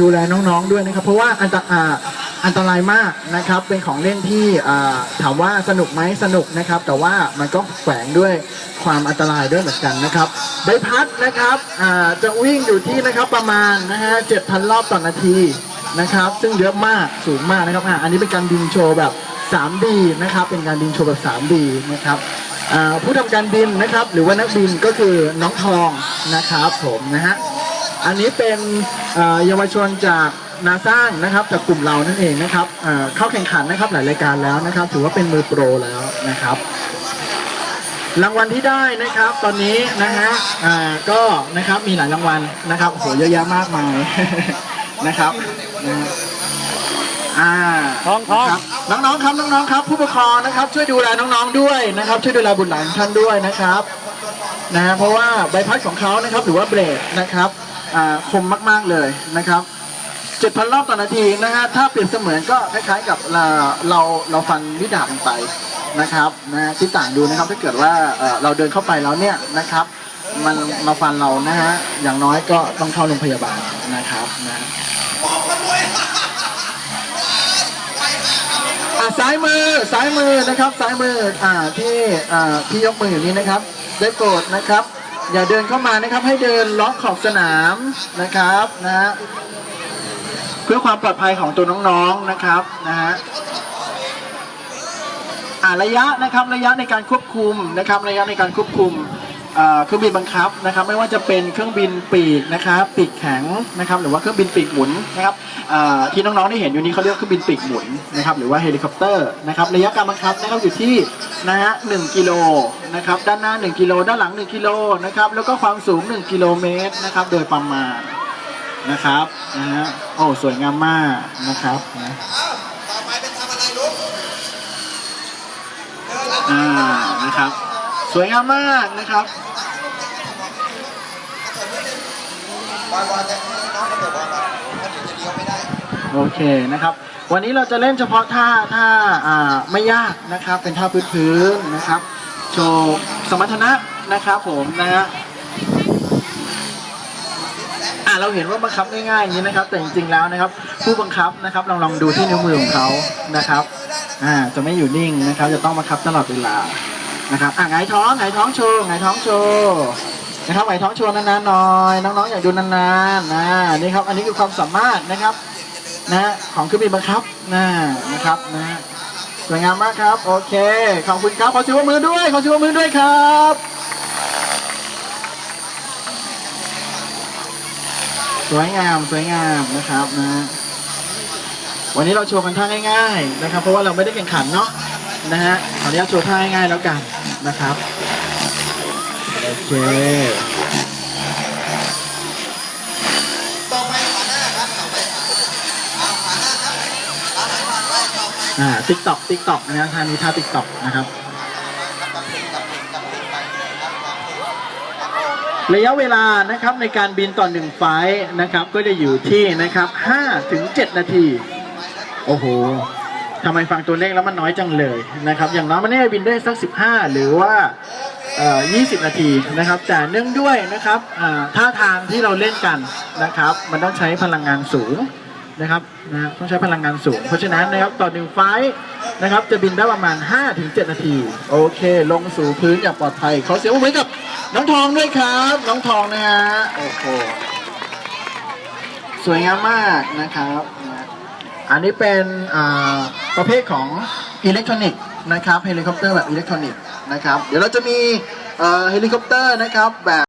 ดูแลน้องๆด้วยนะครับ เพราะว่าอันตอ่าอันตรายมากนะครับ เป็นของเล่นที่อ่าถามว่าสนุกไหมสนุกนะครับ แต่ว่ามันก็แฝงด้วยความอันตรายด้วยเหมือนกันนะครับใบพัดนะครับอ่าจะวิ่งอยู่ที่นะครับประมาณนะฮะ7,000รอบต่อนาทีนะครับ ซึ่งเยอะมากสูงมากนะครับอ่าอันนี้เป็นการบินโชว์แบบ 3D นะครับ เป็นการบินโชว์แบบ 3D นะครับผู้ทำการบินนะครับ หรือว่านักบินก็คือน้องทองนะครับผมนะฮะ อันนี้เป็นเอ่อเยาวชนจากนาสร้างนะครับจากกลุ่มเรานั่นเองนะครับเอ่อเข้าแข่งขันนะครับหลายรายการแล้วนะครับ ถือว่าเป็นมือโปรแล้วนะครับ รางวัลที่ได้นะครับ ตอนนี้นะฮะอ่าก็นะครับมีหลายรางวัลนะครับโอ้โหเยอะแยะมากมายนะครับนะฮะอ่าทองทองนะครับน้องๆครับน้องๆครับ ผู้ปกครองนะครับ ช่วยดูแลน้องๆด้วยนะครับ ช่วยดูแลบุตรหลานท่านด้วยนะครับนะฮะเพราะว่าใบพัดของเขานะครับหรือว่าเบรกนะครับอ่า คมมาก ๆเลยนะครับ7,000 รอบต่อนาทีนะฮะถ้าเปรียบเสมือนก็คล้ายๆกับเราเราเราฟันวิดาบลงไปนะครับนะที่ต่างดูนะครับถ้าเกิดว่าเราเดินเข้าไปแล้วเนี่ยนะครับ มันมาฟันเรานะฮะอย่างน้อยก็ต้องเข้าโรงพยาบาลนะครับนะอะซ้ายมือซ้ายมือนะครับซ้ายมืออ่าที่อ่าที่ยกมืออยู่นี้นะครับ ได้โปรดนะครับ อย่าเดินเข้ามานะครับ ให้เดินล้อมขอบสนามนะครับนะฮะเพื่อความปลอดภัยของตัวน้องๆนะครับนะฮะอ่าระยะนะครับระยะในการควบคุมนะครับ ระยะในการควบคุม เครื่องบินบังคับนะครับ ไม่ว่าจะเป็นเครื่องบินปีกนะครับปีกแข็งนะครับหรือว่าเครื่องบินปีกหมุนนะครับอ่าที่น้องๆได้เห็นอยู่นี้เขาเรียกเครื่องบินปีกหมุนนะครับหรือว่าเฮลิคอปเตอร์นะครับระยะการบังคับนะครับอยู่ที่นะฮะหนึ่งกิโลนะครับด้านหน้า 1 กิโลด้านหลัง 1 กิโลนะครับแล้วก็ความสูง 1 กิโลเมตรนะครับโดยประมาณนะครับนะฮะโอ้สวยงามมากนะครับนะต่อไปเป็นทำอะไรลูกเดินแล้วอ่านะครับ สวยงามมากนะครับโอเดี๋ยวจะเลี้ยวไม่ได้โอเคนะครับ วันนี้เราจะเล่นเฉพาะท่าท่าอ่าไม่ยากนะครับ เป็นท่าพื้นๆนะครับ โชว์สมรรถนะนะครับผมนะฮะอ่าเราเห็นว่าบังคับง่ายๆอย่างนี้นะครับ แต่จริงๆแล้วนะครับ ผู้บังคับนะครับลองลองดูที่นิ้วมือของเขานะครับอ่าจะไม่อยู่นิ่งนะครับ จะต้องบังคับตลอดเวลา นะครับอ่าไงท้องไงท้องโชว์ไงท้องโชว์นะครับไงท้องโชว์นานๆหน่อยน้องๆอยากดูนานๆนะนี่ครับอันนี้คือความสามารถนะครับนะของเครื่องบินบังคับนะนะครับนะฮะสวยงามมากครับโอเคขอบคุณครับขอชูมือด้วยขอชูมือด้วยครับสวยงามสวยงามนะครับนะวันนี้เราโชว์กันท่าง่ายๆนะครับเพราะว่าเราไม่ได้แข่งขันเนาะนะฮะขออนุญาตโชว์ท่าง่ายๆแล้วกัน นะครับ โอเค ต่อไปขวาหน้าครับต่อไปเอาขวาหน้าครับเอาหนผ่านไปต่อไปอ่าติ๊กต็อกติ๊กต็อกนะฮะท่านี้ท่าติ๊กต็อกนะครับรับเพลงกับเพลงกับเพลงไปครับกับเพลงครับระยะเวลานะครับในการบินต่อหนึ่งไฟล์นะครับ ก็จะอยู่ที่นะครับ5ถึง7นาที โอ้โห ทำไมฟังตัวเลขแล้วมันน้อยจังเลยนะครับ อย่างน้อยมันน่าจะบินได้สัก 15 หรือว่าเอ่อ20 นาทีนะครับ แต่เนื่องด้วยนะครับท่าทางที่เราเล่นกันนะครับ มันต้องใช้พลังงานสูงนะครับนะต้องใช้พลังงานสูง เพราะฉะนั้นนะครับต่อหนึ่งไฟล์นะครับ จะบินได้ประมาณ 5-7 นาที โอเค ลงสู่พื้นอย่างปลอดภัยขอเสียงปรบมือกับน้องทองด้วยครับ น้องทองนะฮะโอ้โหสวยงามมากนะครับ อันนี้เป็นอ่า ประเภทของอิเล็กทรอนิกส์นะครับเฮลิคอปเตอร์แบบอิเล็กทรอนิกส์นะครับ เดี๋ยวเราจะมีเฮลิคอปเตอร์นะครับแบบ